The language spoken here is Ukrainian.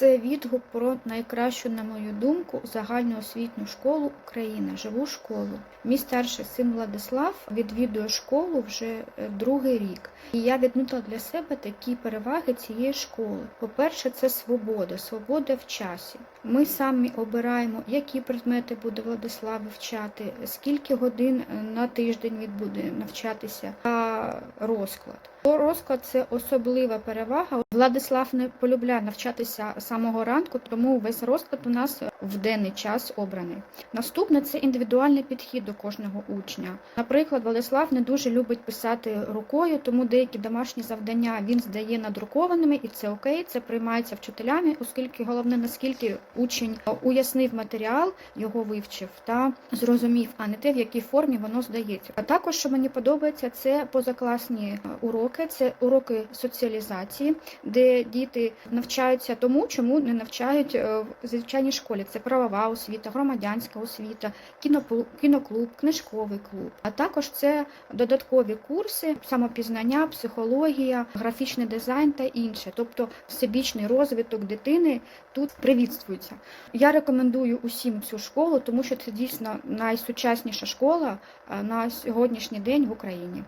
Це відгук про найкращу, на мою думку, загальноосвітню школу України, живу школу. Мій старший син Владислав відвідує школу вже е, другий рік. І я відмітила для себе такі переваги цієї школи. По-перше, це свобода, свобода в часі. Ми самі обираємо, які предмети буде Владислав вивчати, скільки годин е, на тиждень він буде навчатися, та розклад. Розклад це особлива перевага. Владислав не полюбляє навчатися самого ранку, тому весь розклад у нас в денний час обраний. Наступне це індивідуальний підхід до кожного учня. Наприклад, Владислав не дуже любить писати рукою, тому деякі домашні завдання він здає надрукованими, і це окей, це приймається вчителями, оскільки головне наскільки учень уяснив матеріал, його вивчив та зрозумів, а не те, в якій формі воно здається. А також, що мені подобається, це позакласні уроки, це уроки соціалізації, де діти навчаються тому, чому не навчають е, в звичайній школі. Це правова освіта, громадянська освіта, кіноклуб, книжковий клуб. А також це додаткові курси, самопізнання, психологія, графічний дизайн та інше. Тобто всебічний розвиток дитини тут привітствується. Я рекомендую усім цю школу, тому що це дійсно найсучасніша школа е, на сьогоднішній день в Україні.